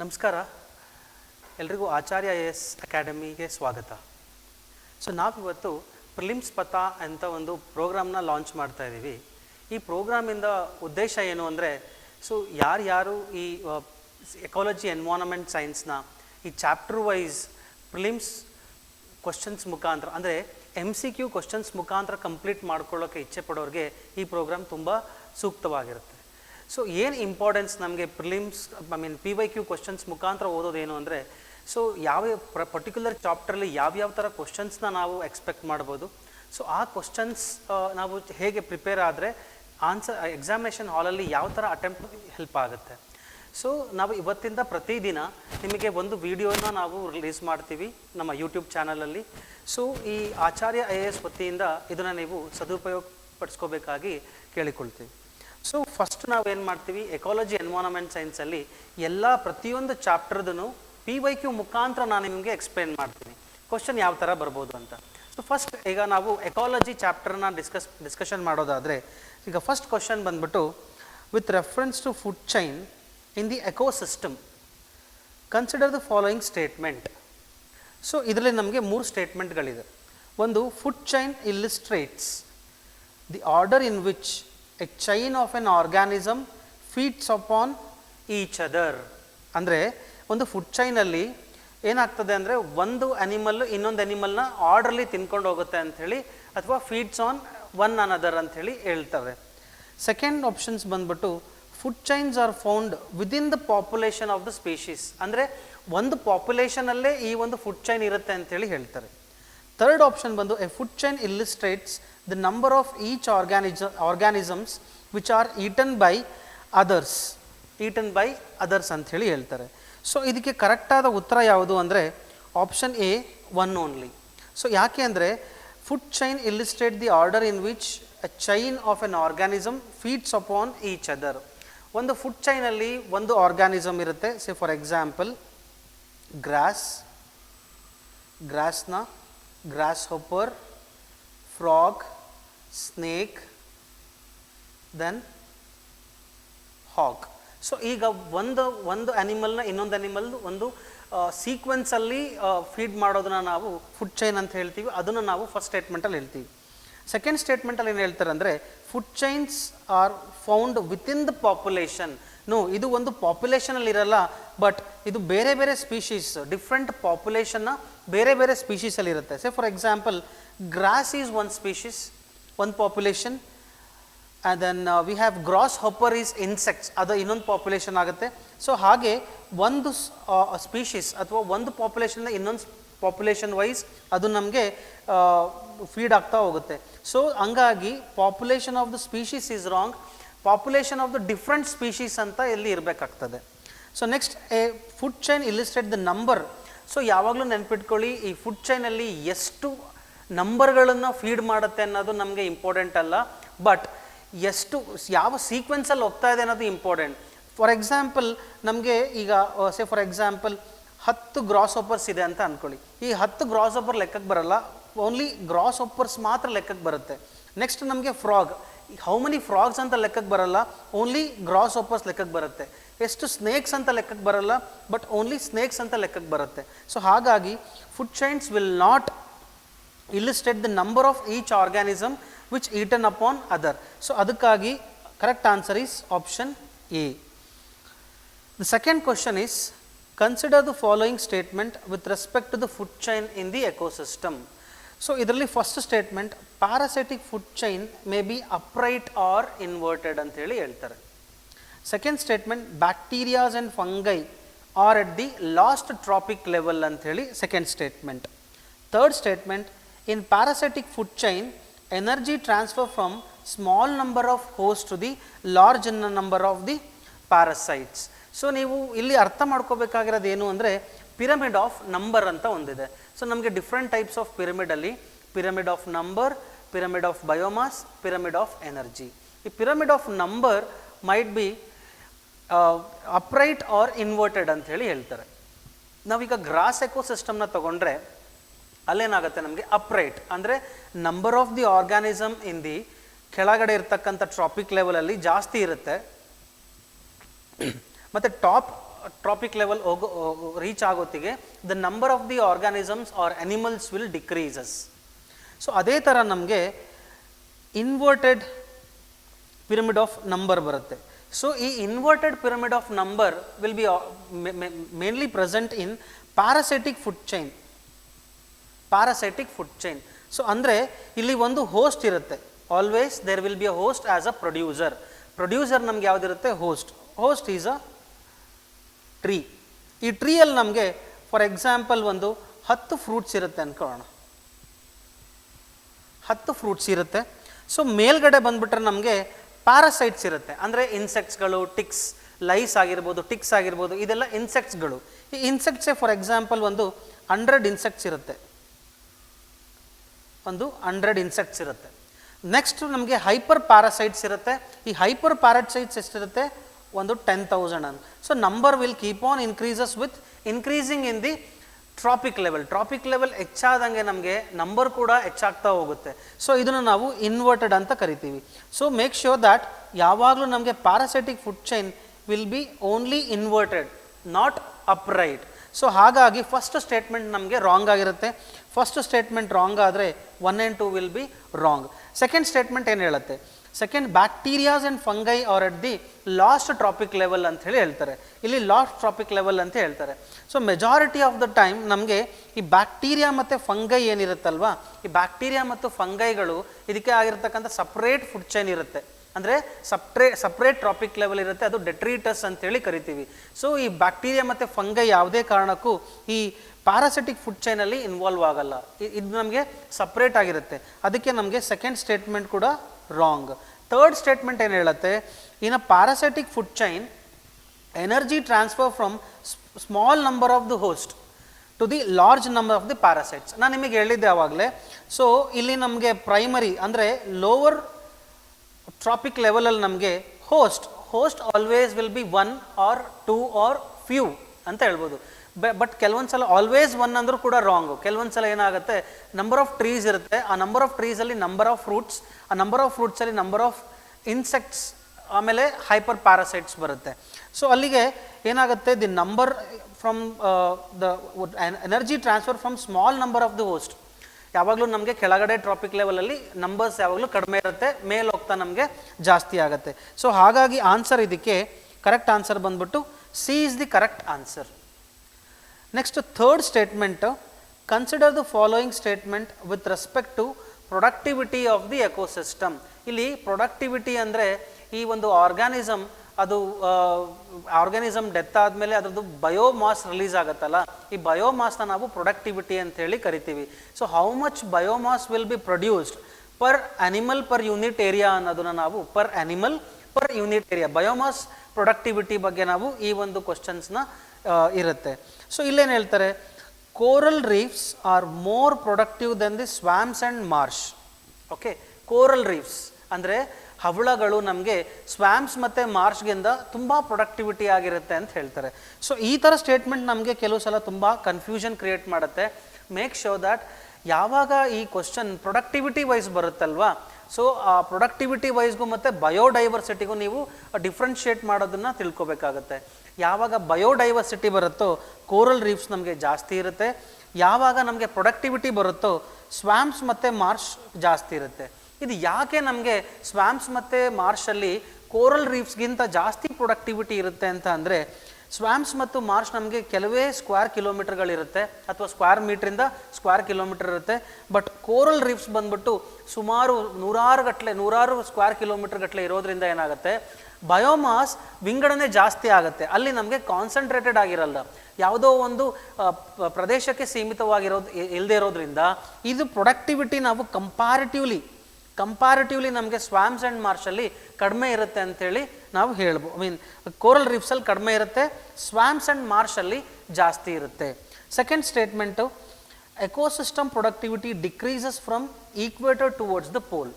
ನಮಸ್ಕಾರ. ಎಲ್ರಿಗೂ ಆಚಾರ್ಯ ಎಸ್ ಅಕಾಡೆಮಿಗೆ ಸ್ವಾಗತ. ಸೊ, ನಾವಿವತ್ತು ಪ್ರಿಲಿಮ್ಸ್ ಪಥ ಅಂತ ಒಂದು ಪ್ರೋಗ್ರಾಮ್ನ ಲಾಂಚ್ ಮಾಡ್ತಾ ಇದ್ದೀವಿ. ಈ ಪ್ರೋಗ್ರಾಮಿಂದ ಉದ್ದೇಶ ಏನು ಅಂದರೆ, ಸೊ, ಯಾರ್ಯಾರು ಈ ಎಕಾಲಜಿ ಎನ್ವಾರನ್ಮೆಂಟ್ ಸೈನ್ಸ್ನ ಈ ಚಾಪ್ಟರ್ ವೈಸ್ ಪ್ರಿಲಿಮ್ಸ್ ಕ್ವಶನ್ಸ್ ಮುಖಾಂತರ, ಅಂದರೆ ಎಂ ಸಿ ಕ್ಯೂ ಕ್ವಶನ್ಸ್ ಮುಖಾಂತರ ಕಂಪ್ಲೀಟ್ ಮಾಡ್ಕೊಳ್ಳೋಕ್ಕೆ ಇಚ್ಛೆ ಪಡೋರಿಗೆ ಈ ಪ್ರೋಗ್ರಾಮ್ ತುಂಬ ಸೂಕ್ತವಾಗಿರುತ್ತೆ. ಸೊ ಏನು ಇಂಪಾರ್ಟೆನ್ಸ್ ನಮಗೆ prelims I mean P Y Q questions ಮುಖಾಂತರ ಓದೋದೇನು ಅಂದರೆ ಸೊ ಯಾವ ಪ್ರ ಪರ್ಟಿಕ್ಯುಲರ್ ಚಾಪ್ಟ್ರಲ್ಲಿ ಯಾವ್ಯಾವ ಥರ ಕ್ವಶನ್ಸ್ನ ನಾವು ಎಕ್ಸ್ಪೆಕ್ಟ್ ಮಾಡ್ಬೋದು. ಸೊ ಆ ಕ್ವಶನ್ಸ್ ನಾವು ಹೇಗೆ ಪ್ರಿಪೇರ್ ಆದರೆ ಆನ್ಸರ್ ಎಕ್ಸಾಮಿನೇಷನ್ ಹಾಲಲ್ಲಿ ಯಾವ ಥರ ಅಟೆಂಪ್ಟ್ ಹೆಲ್ಪ್ ಆಗುತ್ತೆ. ಸೊ ನಾವು ಇವತ್ತಿಂದ ಪ್ರತಿದಿನ ನಿಮಗೆ ಒಂದು ವಿಡಿಯೋನ ನಾವು ರಿಲೀಸ್ ಮಾಡ್ತೀವಿ ನಮ್ಮ ಯೂಟ್ಯೂಬ್ ಚಾನಲಲ್ಲಿ ಸೊ ಈ ಆಚಾರ್ಯ ಐ ಎ ಎಸ್ ವತಿಯಿಂದ ಇದನ್ನು ನೀವು ಸದುಪಯೋಗ ಪಡಿಸ್ಕೋಬೇಕಾಗಿ ಕೇಳಿಕೊಳ್ತೀವಿ. ಸೊ ಫಸ್ಟ್ ನಾವು ಏನು ಮಾಡ್ತೀವಿ ಎಕಾಲಜಿ ಎನ್ವಾರನ್ಮೆಂಟ್ ಸೈನ್ಸಲ್ಲಿ ಎಲ್ಲ ಪ್ರತಿಯೊಂದು ಚಾಪ್ಟರ್ದೂ ಪಿ ವೈ ಕ್ಯೂ ಮುಖಾಂತರ ನಾನು ನಿಮಗೆ ಎಕ್ಸ್ಪ್ಲೇನ್ ಮಾಡ್ತೀನಿ. ಕ್ವಶನ್ ಯಾವ ಥರ ಬರ್ಬೋದು ಅಂತ. ಸೊ ಫಸ್ಟ್ ಈಗ ನಾವು ಎಕಾಲಜಿ ಚಾಪ್ಟರ್ನ ಡಿಸ್ಕಸ್ ಡಿಸ್ಕಷನ್ ಮಾಡೋದಾದರೆ, ಈಗ ಫಸ್ಟ್ ಕ್ವಶನ್ ಬಂದ್ಬಿಟ್ಟು with reference to food chain in the ecosystem consider the following statement so ಇದರಲ್ಲಿ ನಮಗೆ ಮೂರು ಸ್ಟೇಟ್ಮೆಂಟ್ಗಳಿದೆ ಒಂದು food chain illustrates the order in which a chain of an organism feeds upon each other ಅಂದರೆ ಒಂದು food ಚೈನಲ್ಲಿ ಏನಾಗ್ತದೆ ಅಂದರೆ ಒಂದು ಅನಿಮಲ್ಲು ಇನ್ನೊಂದು ಅನಿಮಲ್ನ ಆರ್ಡ್ರಲ್ಲಿ ತಿನ್ಕೊಂಡು ಹೋಗುತ್ತೆ ಅಂಥೇಳಿ ಅಥವಾ ಫೀಡ್ಸ್ ಆನ್ ಒನ್ ಅನದರ್ ಅಂಥೇಳಿ ಹೇಳ್ತವೆ. ಸೆಕೆಂಡ್ ಆಪ್ಷನ್ಸ್ ಬಂದ್ಬಿಟ್ಟು food chains are found within the population of the species ಅಂದರೆ ಒಂದು ಪಾಪ್ಯುಲೇಷನಲ್ಲೇ ಈ ಒಂದು ಫುಡ್ ಚೈನ್ ಇರುತ್ತೆ ಅಂತೇಳಿ ಹೇಳ್ತಾರೆ. ಥರ್ಡ್ ಆಪ್ಷನ್ ಬಂದು a food chain illustrates the number of each organisms which are eaten by others, eaten eaten by others ಹೇಳಿ ಹೇಳ್ತಾರೆ. ಸೊ ಇದಕ್ಕೆ ಕರೆಕ್ಟಾದ ಉತ್ತರ ಯಾವುದು ಅಂದರೆ option A one only so ಯಾಕೆ ಅಂದರೆ food chain illustrate the order in which a chain of an organism feeds upon each other ಒಂದು ಫುಡ್ ಚೈನಲ್ಲಿ ಒಂದು ಆರ್ಗ್ಯಾನಿಸಮ್ ಇರುತ್ತೆ. Say for example grass ಗ್ರಾಸ್ನ grasshopper frog snake then hawk so ಈಗ ಒಂದು ಒಂದು ಅನಿಮಲ್ನ ಇನ್ನೊಂದು ಅನಿಮಲ್ ಒಂದು ಸೀಕ್ವೆನ್ಸಲ್ಲಿ ಫೀಡ್ ಮಾಡೋದನ್ನ ನಾವು ಫುಡ್ ಚೈನ್ ಅಂತ ಹೇಳ್ತೀವಿ. ಅದನ್ನು ನಾವು ಫಸ್ಟ್ ಸ್ಟೇಟ್ಮೆಂಟಲ್ಲಿ ಹೇಳ್ತೀವಿ. ಸೆಕೆಂಡ್ ಸ್ಟೇಟ್ಮೆಂಟಲ್ಲಿ ಏನು ಹೇಳ್ತಾರೆ ಅಂದರೆ food chains are found within the population no ಇದು ಒಂದು ಪಾಪ್ಯುಲೇಷನಲ್ಲಿ ಇರಲ್ಲ ಬಟ್ ಇದು ಬೇರೆ ಬೇರೆ ಸ್ಪೀಶೀಸ್ ಡಿಫ್ರೆಂಟ್ ಪಾಪ್ಯುಲೇಷನ್ನ ಬೇರೆ ಬೇರೆ ಸ್ಪೀಶೀಸಲ್ಲಿ ಇರುತ್ತೆ. Say for example grass is one species ಒಂದು population and then we have grasshopper is insects ಅದು ಇನ್ನೊಂದು ಪಾಪ್ಯುಲೇಷನ್ ಆಗುತ್ತೆ. ಸೊ ಹಾಗೆ ಒಂದು ಸ್ಪೀಶೀಸ್ ಅಥವಾ ಒಂದು ಪಾಪ್ಯುಲೇಷನ್ನ ಇನ್ನೊಂದು ಪಾಪ್ಯುಲೇಷನ್ ವೈಸ್ ಅದು ನಮಗೆ ಫೀಡ್ ಆಗ್ತಾ ಹೋಗುತ್ತೆ. ಸೊ ಹಂಗಾಗಿ population of the species is wrong population of the different species ಅಂತ ಇಲ್ಲಿ ಇರಬೇಕಾಗ್ತದೆ. So next a food chain illustrate the number so ಯಾವಾಗಲೂ ನೆನ್ಪಿಟ್ಕೊಳ್ಳಿ, ಈ ಫುಡ್ ಚೈನಲ್ಲಿ ಎಷ್ಟು ನಂಬರ್ಗಳನ್ನು ಫೀಡ್ ಮಾಡುತ್ತೆ ಅನ್ನೋದು ನಮಗೆ ಇಂಪಾರ್ಟೆಂಟ್ ಅಲ್ಲ. ಬಟ್ ಎಷ್ಟು, ಯಾವ ಸೀಕ್ವೆನ್ಸಲ್ಲಿ ಹೋಗ್ತಾ ಇದೆ ಅನ್ನೋದು ಇಂಪಾರ್ಟೆಂಟ್ ಫಾರ್ ಎಕ್ಸಾಂಪಲ್ ನಮಗೆ ಈಗ ಸೆ ಫಾರ್ ಎಕ್ಸಾಂಪಲ್ ಹತ್ತು ಗ್ರಾಸ್ ಓಪರ್ಸ್ ಇದೆ ಅಂತ ಅಂದ್ಕೊಳ್ಳಿ ಈ ಹತ್ತು ಗ್ರಾಸ್ ಓಪರ್ ಲೆಕ್ಕಕ್ಕೆ ಬರಲ್ಲ. ಓನ್ಲಿ ಗ್ರಾಸ್ ಓಪರ್ಸ್ ಮಾತ್ರ ಲೆಕ್ಕಕ್ಕೆ ಬರುತ್ತೆ. ನೆಕ್ಸ್ಟ್ ನಮಗೆ ಫ್ರಾಗ್ ಹೌ ಮೆನಿ ಫ್ರಾಗ್ಸ್ ಅಂತ ಲೆಕ್ಕಕ್ಕೆ ಬರಲ್ಲ. ಓನ್ಲಿ ಗ್ರಾಸ್ ಓಪರ್ಸ್ ಲೆಕ್ಕಕ್ಕೆ ಬರುತ್ತೆ. ಎಷ್ಟು ಸ್ನೇಕ್ಸ್ ಅಂತ ಲೆಕ್ಕಕ್ಕೆ ಬರಲ್ಲ. ಬಟ್ ಓನ್ಲಿ ಸ್ನೇಕ್ಸ್ ಅಂತ ಲೆಕ್ಕಕ್ಕೆ ಬರುತ್ತೆ. ಸೊ ಹಾಗಾಗಿ food chains will not ಇಲ್ಲಿಸ್ಟೇಟ್ the number of each organism which eaten upon other so ಅದಕ್ಕಾಗಿ correct answer is option A the second question is consider the following statement with respect to the food chain in the ecosystem so ಇದರಲ್ಲಿ first statement parasitic food chain may be upright or inverted ಅಂತೇಳಿ ಹೇಳ್ತಾರೆ second statement bacterias and fungi are at the last trophic level ಅಂಥೇಳಿ second statement third statement in parasitic food chain energy transfer from small number of host to the large number of the parasites so ನೀವು ಇಲ್ಲಿ ಅರ್ಥ ಮಾಡ್ಕೋಬೇಕಾಗಿರೋದು ಏನು ಅಂದರೆ pyramid of number ಅಂತ ಒಂದಿದೆ. So ನಮಗೆ different types of ಪಿರಮಿಡಲ್ಲಿ pyramid of number pyramid of biomass pyramid of energy ಈ pyramid of number might be upright or inverted ಅಂತ ಹೇಳಿ ಹೇಳ್ತಾರೆ. ನಾವೀಗ ಗ್ರಾಸ್ ಎಕೋಸಿಸ್ಟಮ್ನ ತಗೊಂಡ್ರೆ ಅಲ್ಲೇನಾಗುತ್ತೆ ನಮಗೆ? ಅಪ್ರೈಟ್ ಅಂದರೆ number of the organism in the ಕೆಳಗಡೆ ಇರ್ತಕ್ಕಂಥ ಟ್ರಾಪಿಕ್ ಲೆವೆಲಲ್ಲಿ ಜಾಸ್ತಿ ಇರುತ್ತೆ. ಮತ್ತು ಟಾಪ್ ಟ್ರಾಪಿಕ್ ಲೆವೆಲ್ ಹೋಗೋ reach ಆಗೋತ್ತಿಗೆ the number of the organisms or animals will decreases so ಅದೇ ಥರ ನಮಗೆ ಇನ್ವರ್ಟೆಡ್ ಪಿರಮಿಡ್ ಆಫ್ ನಂಬರ್ ಬರುತ್ತೆ. ಸೊ ಈ inverted pyramid of number will be mainly present in parasitic food chain parasitic food chain so ಅಂದರೆ ಇಲ್ಲಿ ಒಂದು host ಇರುತ್ತೆ. Always there will be a host as a producer producer ನಮ್ಗೆ ಯಾವುದಿರುತ್ತೆ? Host host is a tree ಈ ಟ್ರೀಯಲ್ಲಿ ನಮಗೆ for example ಒಂದು ಹತ್ತು ಫ್ರೂಟ್ಸ್ ಇರುತ್ತೆ ಅಂದ್ಕೊಳ್ಳೋಣ ಹತ್ತು ಫ್ರೂಟ್ಸ್ ಇರುತ್ತೆ. ಸೊ ಮೇಲ್ಗಡೆ ಬಂದುಬಿಟ್ರೆ ನಮಗೆ ಪ್ಯಾರಾಸೈಟ್ಸ್ ಇರುತ್ತೆ. ಅಂದರೆ ಇನ್ಸೆಕ್ಟ್ಸ್ಗಳು ಟಿಕ್ಸ್ ಲೈಸ್ ಆಗಿರ್ಬೋದು ಟಿಕ್ಸ್ ಆಗಿರ್ಬೋದು, ಇದೆಲ್ಲ ಇನ್ಸೆಕ್ಟ್ಸ್ಗಳು ಈ ಇನ್ಸೆಕ್ಟ್ಸೇ ಫಾರ್ ಎಕ್ಸಾಂಪಲ್ ಒಂದು ಹಂಡ್ರೆಡ್ ಇನ್ಸೆಕ್ಟ್ಸ್ ಇರುತ್ತೆ. ಒಂದು ಹಂಡ್ರೆಡ್ ಇನ್ಸೆಕ್ಟ್ಸ್ ಇರುತ್ತೆ. ನೆಕ್ಸ್ಟ್ ನಮಗೆ ಹೈಪರ್ ಪ್ಯಾರಾಸೈಟ್ಸ್ ಇರುತ್ತೆ. ಈ ಹೈಪರ್ ಪ್ಯಾರಾಸೈಟ್ಸ್ ಎಷ್ಟಿರುತ್ತೆ? ಒಂದು ten thousand and so number will keep on increases with increasing in the trophic level trophic level ಹೆಚ್ಚಾದಂಗೆ ನಮಗೆ ನಂಬರ್ ಕೂಡ ಹೆಚ್ಚಾಗ್ತಾ ಹೋಗುತ್ತೆ. ಸೊ ಇದನ್ನು ನಾವು ಇನ್ವರ್ಟೆಡ್ ಅಂತ ಕರಿತೀವಿ. ಸೊ ಮೇಕ್ ಶ್ಯೂರ್ ದ್ಯಾಟ್ ಯಾವಾಗಲೂ ನಮಗೆ parasitic food chain will be only inverted not upright so ಹಾಗಾಗಿ ಫಸ್ಟ್ ಸ್ಟೇಟ್ಮೆಂಟ್ ನಮಗೆ ರಾಂಗ್ ಆಗಿರುತ್ತೆ. ಫಸ್ಟ್ ಸ್ಟೇಟ್ಮೆಂಟ್ ರಾಂಗ್ ಆದರೆ one and two will be wrong second statement ಏನು ಹೇಳುತ್ತೆ? Second bacterias and fungi are at the last trophic level ಅಂತ ಹೇಳಿ ಹೇಳ್ತಾರೆ. ಇಲ್ಲಿ ಲಾಸ್ಟ್ ಟ್ರಾಪಿಕ್ ಲೆವೆಲ್ ಅಂತ ಹೇಳ್ತಾರೆ. So majority of the time ನಮಗೆ ಈ ಬ್ಯಾಕ್ಟೀರಿಯಾ ಮತ್ತು ಫಂಗೈ ಏನಿರುತ್ತಲ್ವ? ಈ ಬ್ಯಾಕ್ಟೀರಿಯಾ ಮತ್ತು ಫಂಗೈಗಳು ಇದಕ್ಕೆ ಆಗಿರ್ತಕ್ಕಂಥ ಸಪ್ರೇಟ್ ಫುಡ್ ಚೈನ್ ಇರುತ್ತೆ. ಅಂದರೆ ಸಪ್ರೇ ಸಪ್ರೇಟ್ ಟ್ರಾಪಿಕ್ ಲೆವೆಲ್ ಇರುತ್ತೆ, ಅದು ಡೆಟ್ರಿಟಸ್ ಅಂತೇಳಿ ಕರಿತೀವಿ. ಸೊ ಈ ಬ್ಯಾಕ್ಟೀರಿಯಾ ಮತ್ತು ಫಂಗೈ ಯಾವುದೇ ಕಾರಣಕ್ಕೂ ಈ ಪ್ಯಾರಾಸಿಟಿಕ್ ಫುಡ್ ಚೈನಲ್ಲಿ ಇನ್ವಾಲ್ವ್ ಆಗಲ್ಲ. ಇದು ನಮಗೆ ಸಪ್ರೇಟ್ ಆಗಿರುತ್ತೆ. ಅದಕ್ಕೆ ನಮಗೆ ಸೆಕೆಂಡ್ ಸ್ಟೇಟ್ಮೆಂಟ್ ಕೂಡ ರಾಂಗ್ ಥರ್ಡ್ ಸ್ಟೇಟ್ಮೆಂಟ್ ಏನು ಹೇಳುತ್ತೆ? In a parasitic food chain energy transfer from small number of the host to the large number of the parasites ನಾನು ನಿಮಗೆ ಹೇಳಿದ್ದೆ ಆವಾಗಲೇ ಸೊ ಇಲ್ಲಿ ನಮಗೆ ಪ್ರೈಮರಿ ಅಂದರೆ ಲೋವರ್ ಟ್ರಾಪಿಕ್ ಲೆವೆಲಲ್ಲಿ ನಮಗೆ host host always will be one or two or few ಅಂತ ಹೇಳ್ಬೋದು. ಬಟ್ ಕೆಲವೊಂದು ಸಲ ಆಲ್ವೇಸ್ ಒನ್ ಅಂದರೂ ಕೂಡ ರಾಂಗು ಕೆಲವೊಂದು ಸಲ ಏನಾಗುತ್ತೆ ನಂಬರ್ ಆಫ್ ಟ್ರೀಸ್ ಇರುತ್ತೆ. ಆ ನಂಬರ್ ಆಫ್ ಟ್ರೀಸಲ್ಲಿ ನಂಬರ್ ಆಫ್ ಫ್ರೂಟ್ಸ್ ಆ ನಂಬರ್ ಆಫ್ ಫ್ರೂಟ್ಸಲ್ಲಿ ನಂಬರ್ ಆಫ್ ಇನ್ಸೆಕ್ಟ್ಸ್ ಆಮೇಲೆ ಹೈಪರ್ ಪ್ಯಾರಾಸೈಟ್ಸ್ ಬರುತ್ತೆ. ಸೊ ಅಲ್ಲಿಗೆ ಏನಾಗುತ್ತೆ the number from the energy transfer from small number of the host ಯಾವಾಗಲೂ ನಮಗೆ ಕೆಳಗಡೆ ಟ್ರಾಪಿಕ್ ಲೆವೆಲಲ್ಲಿ ನಂಬರ್ಸ್ ಯಾವಾಗಲೂ ಕಡಿಮೆ ಇರುತ್ತೆ, ಮೇಲೆ ಹೋಗ್ತಾ ನಮಗೆ ಜಾಸ್ತಿ ಆಗುತ್ತೆ. ಸೊ ಹಾಗಾಗಿ ಆನ್ಸರ್ ಇದಕ್ಕೆ ಕರೆಕ್ಟ್ ಆನ್ಸರ್ ಬಂದ್ಬಿಟ್ಟು C is the correct answer next third statement consider the following statement with respect to productivity of the ecosystem ಇಲ್ಲಿ ಪ್ರೊಡಕ್ಟಿವಿಟಿ ಅಂದರೆ ಈ ಒಂದು ಆರ್ಗ್ಯಾನಿಸಮ್ ಅದು ಆರ್ಗ್ಯಾನಿಸಮ್ ಡೆತ್ ಆದಮೇಲೆ ಅದರದ್ದು ಬಯೋಮಾಸ್ ರಿಲೀಸ್ ಆಗುತ್ತಲ್ಲ? ಈ ಬಯೋಮಾಸ್ನ ನಾವು ಪ್ರೊಡಕ್ಟಿವಿಟಿ ಅಂತ ಹೇಳಿ ಕರಿತೀವಿ. So how much biomass will be produced per animal per unit area ಅನ್ನೋದನ್ನ ನಾವು per animal per unit area biomass productivity ಬಗ್ಗೆ ನಾವು ಈ ಒಂದು ಕ್ವಶನ್ಸ್ನ ಇರುತ್ತೆ. ಸೊ ಇಲ್ಲೇನು ಹೇಳ್ತಾರೆ? Coral reefs are more productive than the swamps and marsh okay coral reefs ಅಂದರೆ ಹವಳಗಳು ನಮಗೆ ಸ್ವ್ಯಾಮ್ಸ್ ಮತ್ತು ಮಾರ್ಚ್ಗಿಂತ ತುಂಬ ಪ್ರೊಡಕ್ಟಿವಿಟಿ ಆಗಿರುತ್ತೆ ಅಂತ ಹೇಳ್ತಾರೆ. ಸೊ ಈ ಥರ ಸ್ಟೇಟ್ಮೆಂಟ್ ನಮಗೆ ಕೆಲವು ಸಲ ತುಂಬ ಕನ್ಫ್ಯೂಷನ್ ಕ್ರಿಯೇಟ್ ಮಾಡುತ್ತೆ. ಮೇಕ್ ಶೋ ದ್ಯಾಟ್ ಯಾವಾಗ ಈ ಕ್ವಶನ್ ಪ್ರೊಡಕ್ಟಿವಿಟಿ ವೈಸ್ ಬರುತ್ತಲ್ವಾ? ಸೊ ಆ ಪ್ರೊಡಕ್ಟಿವಿಟಿ ವೈಸ್ಗೂ ಮತ್ತು ಬಯೋಡೈವರ್ಸಿಟಿಗೂ ನೀವು ಡಿಫ್ರೆನ್ಷಿಯೇಟ್ ಮಾಡೋದನ್ನು ತಿಳ್ಕೊಬೇಕಾಗತ್ತೆ. ಯಾವಾಗ ಬಯೋಡೈವರ್ಸಿಟಿ ಬರುತ್ತೋ ಕೋರಲ್ ರೀಫ್ಸ್ ನಮಗೆ ಜಾಸ್ತಿ ಇರುತ್ತೆ. ಯಾವಾಗ ನಮಗೆ ಪ್ರೊಡಕ್ಟಿವಿಟಿ ಬರುತ್ತೋ, ಸ್ವ್ಯಾಮ್ಸ್ ಮತ್ತು ಮಾರ್ಷ್ ಜಾಸ್ತಿ ಇರುತ್ತೆ. ಇದು ಯಾಕೆ ನಮಗೆ ಸ್ವ್ಯಾಮ್ಸ್ ಮತ್ತು ಮಾರ್ಷಲ್ಲಿ ಕೋರಲ್ ರೀಫ್ಸ್ಗಿಂತ ಜಾಸ್ತಿ ಪ್ರೊಡಕ್ಟಿವಿಟಿ ಇರುತ್ತೆ ಅಂತ ಅಂದರೆ ಸ್ವ್ಯಾಮ್ಸ್ ಮತ್ತು ಮಾರ್ಷ್ ನಮಗೆ ಕೆಲವೇ ಸ್ಕ್ವೇರ್ ಕಿಲೋಮೀಟರ್ಗಳಿರುತ್ತೆ ಅಥವಾ ಸ್ಕ್ವೇರ್ ಮೀಟ್ರಿಂದ ಸ್ಕ್ವೇರ್ ಕಿಲೋಮೀಟರ್ ಇರುತ್ತೆ. ಬಟ್ ಕೋರಲ್ ರೀಫ್ಸ್ ಬಂದ್ಬಿಟ್ಟು ಸುಮಾರು ನೂರಾರು ಗಟ್ಟಲೆ ನೂರಾರು ಸ್ಕ್ವೇರ್ ಕಿಲೋಮೀಟರ್ ಗಟ್ಟಲೆ ಇರೋದ್ರಿಂದ ಏನಾಗುತ್ತೆ ಬಯೋಮಾಸ್ ವಿಂಗಡಣೆ ಜಾಸ್ತಿ ಆಗುತ್ತೆ. ಅಲ್ಲಿ ನಮಗೆ ಕಾನ್ಸಂಟ್ರೇಟೆಡ್ ಆಗಿರಲ್ಲ. ಯಾವುದೋ ಒಂದು ಪ್ರದೇಶಕ್ಕೆ ಸೀಮಿತವಾಗಿರೋದು ಇಲ್ಲದೆ ಇರೋದ್ರಿಂದ ಇದು ಪ್ರೊಡಕ್ಟಿವಿಟಿ ನಾವು ಕಂಪ್ಯಾರಿಟಿವ್ಲಿ ಕಂಪ್ಯಾರಿಟಿವ್ಲಿ ನಮಗೆ ಸ್ವಾಮ್ಸ್ ಆ್ಯಂಡ್ ಮಾರ್ಷಲ್ಲಿ ಕಡಿಮೆ ಇರುತ್ತೆ ಅಂಥೇಳಿ ನಾವು ಹೇಳ್ಬೋದು ಐ ಮೀನ್ ಕೋರಲ್ ರೀಫ್ಸಲ್ಲಿ ಕಡಿಮೆ ಇರುತ್ತೆ ಸ್ವಾಮ್ಸ್ ಆ್ಯಂಡ್ ಮಾರ್ಷಲ್ಲಿ ಜಾಸ್ತಿ ಇರುತ್ತೆ. Second statement ecosystem productivity decreases from equator towards the pole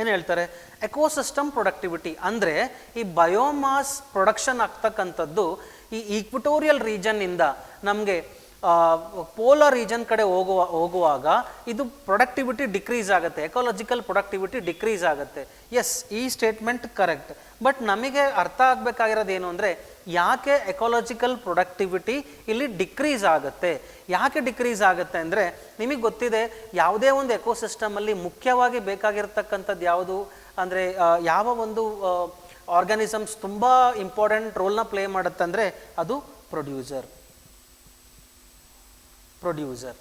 ಏನು ಹೇಳ್ತಾರೆ? ಎಕೋಸಿಸ್ಟಮ್ ಪ್ರೊಡಕ್ಟಿವಿಟಿ ಅಂದರೆ ಈ ಬಯೋಮಾಸ್ ಪ್ರೊಡಕ್ಷನ್ ಆಗ್ತಕ್ಕಂಥದ್ದು ಈ ಈಕ್ವಿಟೋರಿಯಲ್ ರೀಜನ್ನಿಂದ ನಮಗೆ ಪೋಲರ್ ರೀಜನ್ ಕಡೆ ಹೋಗುವ, ಹೋಗುವಾಗ ಇದು ಪ್ರೊಡಕ್ಟಿವಿಟಿ ಡಿಕ್ರೀಸ್ ಆಗುತ್ತೆ. ಎಕಾಲಜಿಕಲ್ ಪ್ರೊಡಕ್ಟಿವಿಟಿ ಡಿಕ್ರೀಸ್ ಆಗುತ್ತೆ. ಎಸ್ ಈ ಸ್ಟೇಟ್ಮೆಂಟ್ ಕರೆಕ್ಟ್ ಬಟ್ ನಮಗೆ ಅರ್ಥ ಆಗಬೇಕಾಗಿರೋದು ಏನು ಅಂದರೆ, ಯಾಕೆ ಎಕೋಲಾಜಿಕಲ್ ಪ್ರೊಡಕ್ಟಿವಿಟಿ ಇಲ್ಲಿ ಡಿಕ್ರೀಸ್ ಆಗುತ್ತೆ? ಯಾಕೆ ಡಿಕ್ರೀಸ್ ಆಗುತ್ತೆ ಅಂದರೆ, ನಿಮಗೆ ಗೊತ್ತಿದೆ, ಯಾವುದೇ ಒಂದು ಎಕೋಸಿಸ್ಟಮಲ್ಲಿ ಮುಖ್ಯವಾಗಿ ಬೇಕಾಗಿರ್ತಕ್ಕಂಥದ್ದು ಯಾವುದು? ಅಂದರೆ ಯಾವ ಒಂದು ಆರ್ಗಾನಿಸಮ್ಸ್ ತುಂಬ ಇಂಪಾರ್ಟೆಂಟ್ ರೋಲ್ನ ಪ್ಲೇ ಮಾಡುತ್ತಂದರೆ ಅದು ಪ್ರೊಡ್ಯೂಸರ್ ಪ್ರೊಡ್ಯೂಸರ್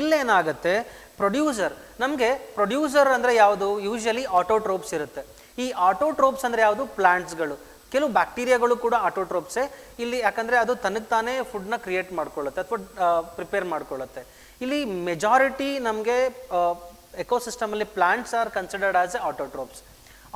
ಇಲ್ಲೇನಾಗುತ್ತೆ? ಪ್ರೊಡ್ಯೂಸರ್ ನಮಗೆ ಪ್ರೊಡ್ಯೂಸರ್ ಅಂದರೆ ಯಾವುದು? ಯೂಶಲಿ ಆಟೋಟ್ರೋಪ್ಸ್ ಇರುತ್ತೆ. ಈ ಆಟೋಟ್ರೋಪ್ಸ್ ಅಂದರೆ ಯಾವುದು? ಪ್ಲಾಂಟ್ಸ್ಗಳು ಕೆಲವು ಬ್ಯಾಕ್ಟೀರಿಯಾಗಳು ಕೂಡ ಆಟೋಟ್ರೋಪ್ಸೇ ಇಲ್ಲಿ ಯಾಕಂದರೆ ಅದು ತನಗೆ ತಾನೇ ಫುಡ್ನ ಕ್ರಿಯೇಟ್ ಮಾಡ್ಕೊಳ್ಳುತ್ತೆ ಅಥವಾ ಪ್ರಿಪೇರ್ ಮಾಡ್ಕೊಳ್ಳುತ್ತೆ. ಇಲ್ಲಿ ಮೆಜಾರಿಟಿ ನಮಗೆ ಎಕೋಸಿಸ್ಟಮಲ್ಲಿ plants are considered as a autotrophs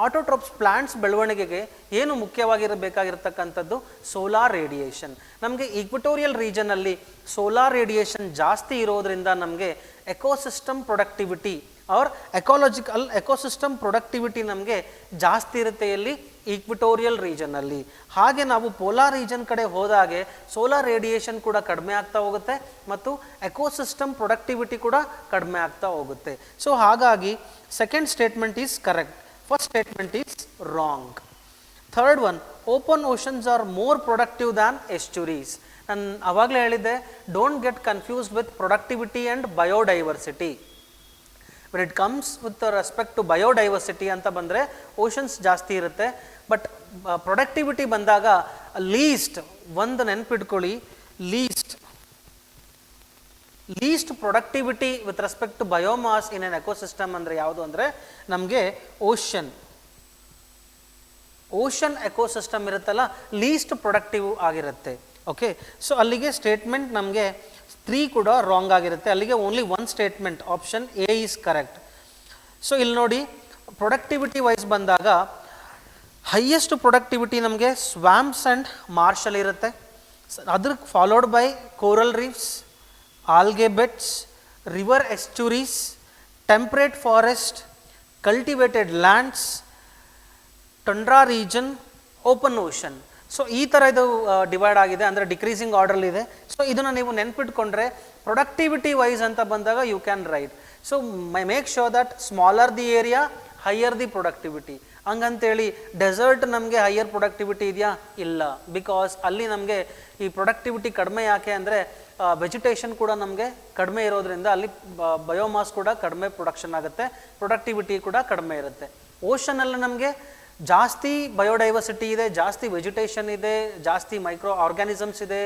autotrophs plants ಬೆಳವಣಿಗೆಗೆ ಏನು ಮುಖ್ಯವಾಗಿರಬೇಕಾಗಿರ್ತಕ್ಕಂಥದ್ದು? Solar radiation. ನಮಗೆ ಈಕ್ವಿಟೋರಿಯಲ್ ರೀಜನಲ್ಲಿ ಸೋಲಾರ್ ರೇಡಿಯೇಷನ್ ಜಾಸ್ತಿ ಇರೋದ್ರಿಂದ ನಮಗೆ ecosystem productivity or ecological ecosystem productivity ನಮಗೆ ಜಾಸ್ತಿ ಇರುತ್ತೆ ಇಲ್ಲಿ ಈಕ್ವಿಟೋರಿಯಲ್ ರೀಜನಲ್ಲಿ ಹಾಗೆ ನಾವು ಪೋಲಾರ್ ರೀಜನ್ ಕಡೆ ಹೋದಾಗೆ ಸೋಲಾರ್ ರೇಡಿಯೇಷನ್ ಕೂಡ ಕಡಿಮೆ ಆಗ್ತಾ ಹೋಗುತ್ತೆ ಮತ್ತು ಎಕೋಸಿಸ್ಟಮ್ ಪ್ರೊಡಕ್ಟಿವಿಟಿ ಕೂಡ ಕಡಿಮೆ ಆಗ್ತಾ ಹೋಗುತ್ತೆ. ಸೊ ಹಾಗಾಗಿ second statement is correct first statement is wrong third one open oceans are more productive than estuaries ನಾನು ಅವಾಗಲೇ ಹೇಳಿದ್ದೆ don't get confuse with productivity and biodiversity when it comes with respect to biodiversity ಅಂತ ಬಂದರೆ oceans ಜಾಸ್ತಿ ಇರುತ್ತೆ. But productivity ಬಂದಾಗ least ಒಂದು ನೆನ್ಪಿಟ್ಕೊಳ್ಳಿ least least productivity with respect to biomass in an ecosystem ಅಂದರೆ ಯಾವುದು ಅಂದರೆ ನಮಗೆ ಓಷನ್ ಓಷನ್ ಎಕೋಸಿಸ್ಟಮ್ ಇರುತ್ತಲ್ಲ ಲೀಸ್ಟ್ ಪ್ರೊಡಕ್ಟಿವ್ ಆಗಿರುತ್ತೆ. ಓಕೆ ಸೊ ಅಲ್ಲಿಗೆ ಸ್ಟೇಟ್ಮೆಂಟ್ ನಮಗೆ ತ್ರೀ ಕೂಡ ರಾಂಗ್ ಆಗಿರುತ್ತೆ. ಅಲ್ಲಿಗೆ only one statement option A is correct so ಇಲ್ಲಿ ನೋಡಿ ಪ್ರೊಡಕ್ಟಿವಿಟಿ ವೈಸ್ ಬಂದಾಗ ಹೈಯೆಸ್ಟ್ ಪ್ರೊಡಕ್ಟಿವಿಟಿ ನಮಗೆ ಸ್ವಾಮ್ಸ್ ಆ್ಯಂಡ್ ಮಾರ್ಷಲ್ ಇರುತ್ತೆ. ಅದ್ರ followed by coral reefs algae beds river estuaries temperate forest cultivated lands tundra region open ocean so ಈ ಥರ ಇದು divide ಆಗಿದೆ. ಅಂದರೆ ಡಿಕ್ರೀಸಿಂಗ್ ಆರ್ಡರ್ಲಿದೆ ಸೊ ಇದನ್ನು ನೀವು ನೆನ್ಪಿಟ್ಕೊಂಡ್ರೆ ಪ್ರೊಡಕ್ಟಿವಿಟಿ ವೈಸ್ ಅಂತ ಬಂದಾಗ you can write so my make sure that smaller the area higher the productivity ಹಂಗಂತೇಳಿ desert ನಮಗೆ ಹೈಯರ್ ಪ್ರೊಡಕ್ಟಿವಿಟಿ ಇದೆಯಾ? ಇಲ್ಲ. ಬಿಕಾಸ್ ಅಲ್ಲಿ ನಮಗೆ ಈ ಪ್ರೊಡಕ್ಟಿವಿಟಿ ಕಡಿಮೆ ಯಾಕೆ ಅಂದರೆ ವೆಜಿಟೇಷನ್ ಕೂಡ ನಮಗೆ ಕಡಿಮೆ ಇರೋದ್ರಿಂದ ಅಲ್ಲಿ ಬಯೋಮಾಸ್ ಕೂಡ ಕಡಿಮೆ ಪ್ರೊಡಕ್ಷನ್ ಆಗುತ್ತೆ ಪ್ರೊಡಕ್ಟಿವಿಟಿ ಕೂಡ ಕಡಿಮೆ ಇರುತ್ತೆ. ಓಷನಲ್ಲಿ ನಮಗೆ ಜಾಸ್ತಿ ಬಯೋಡೈವರ್ಸಿಟಿ ಇದೆ, ಜಾಸ್ತಿ ವೆಜಿಟೇಷನ್ ಇದೆ, ಜಾಸ್ತಿ ಮೈಕ್ರೋ ಆರ್ಗ್ಯಾನಿಸಮ್ಸ್ ಇದೆ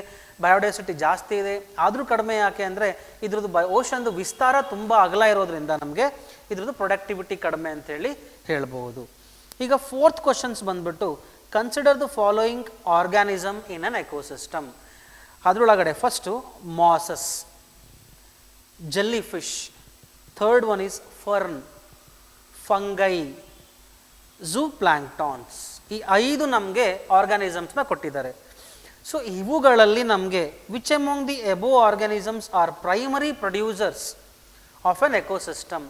ಬಯೋಡೈವರ್ಸಿಟಿ ಜಾಸ್ತಿ ಇದೆ. ಆದರೂ ಕಡಿಮೆ ಯಾಕೆ ಅಂದರೆ ಇದ್ರದ್ದು ಬ ಓಷನ್ದು ವಿಸ್ತಾರ ತುಂಬ ಅಗಲ ಇರೋದ್ರಿಂದ ನಮಗೆ ಇದ್ರದ್ದು ಪ್ರೊಡಕ್ಟಿವಿಟಿ ಕಡಿಮೆ ಅಂತೇಳಿ ಹೇಳ್ಬೋದು. ಈಗ ಫೋರ್ತ್ ಕ್ವಶನ್ಸ್ ಬಂದ್ಬಿಟ್ಟು consider the following organism in an ecosystem ಅದರೊಳಗಡೆ first mosses jellyfish third one is fern fungi zooplanktons ಈ ಐದು ನಮಗೆ ಆರ್ಗಾನಿಸಮ್ಸ್ನ ಕೊಟ್ಟಿದ್ದಾರೆ. ಸೊ ಇವುಗಳಲ್ಲಿ ನಮಗೆ which among the above organisms are primary producers of an ecosystem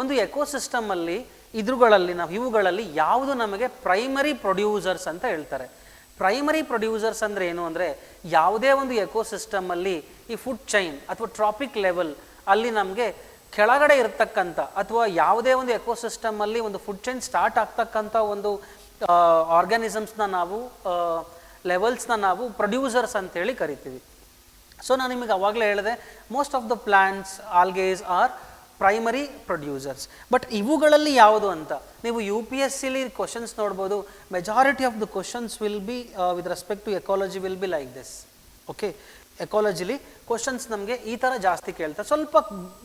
ಒಂದು ಎಕೋಸಿಸ್ಟಮಲ್ಲಿ ಇದ್ರುಗಳಲ್ಲಿ ನಾವು ಇವುಗಳಲ್ಲಿ ಯಾವುದು ನಮಗೆ ಪ್ರೈಮರಿ ಪ್ರೊಡ್ಯೂಸರ್ಸ್ ಅಂತ ಹೇಳ್ತಾರೆ. ಪ್ರೈಮರಿ ಪ್ರೊಡ್ಯೂಸರ್ಸ್ ಅಂದರೆ ಏನು ಅಂದರೆ ಯಾವುದೇ ಒಂದು ಎಕೋಸಿಸ್ಟಮಲ್ಲಿ ಈ ಫುಡ್ ಚೈನ್ ಅಥವಾ ಟ್ರಾಪಿಕ್ ಲೆವೆಲ್ ಅಲ್ಲಿ ನಮಗೆ ಕೆಳಗಡೆ ಇರತಕ್ಕಂಥ ಅಥವಾ ಯಾವುದೇ ಒಂದು ಎಕೋಸಿಸ್ಟಮಲ್ಲಿ ಒಂದು ಫುಡ್ ಚೈನ್ ಸ್ಟಾರ್ಟ್ ಆಗ್ತಕ್ಕಂಥ ಒಂದು ಆರ್ಗ್ಯಾನಿಸಮ್ಸ್ನ ನಾವು ಲೆವೆಲ್ಸ್ನ ನಾವು ಪ್ರೊಡ್ಯೂಸರ್ಸ್ ಅಂತೇಳಿ ಕರಿತೀವಿ. ಸೊ ನಾನು ನಿಮಗೆ ಅವಾಗಲೇ ಹೇಳಿದೆ most of the plants algaes are primary producers but ಇವುಗಳಲ್ಲಿ ಯಾವುದು ಅಂತ? ನೀವು ಯು ಪಿ ಎಸ್ ಸಿಲಿ ಕ್ವಶನ್ಸ್ ನೋಡ್ಬೋದು. Majority of the questions will be with respect to ecology will be like this okay ಎಕಾಲಜಿಲಿ questions ನಮಗೆ ಈ ಥರ ಜಾಸ್ತಿ ಕೇಳ್ತಾರೆ ಸ್ವಲ್ಪ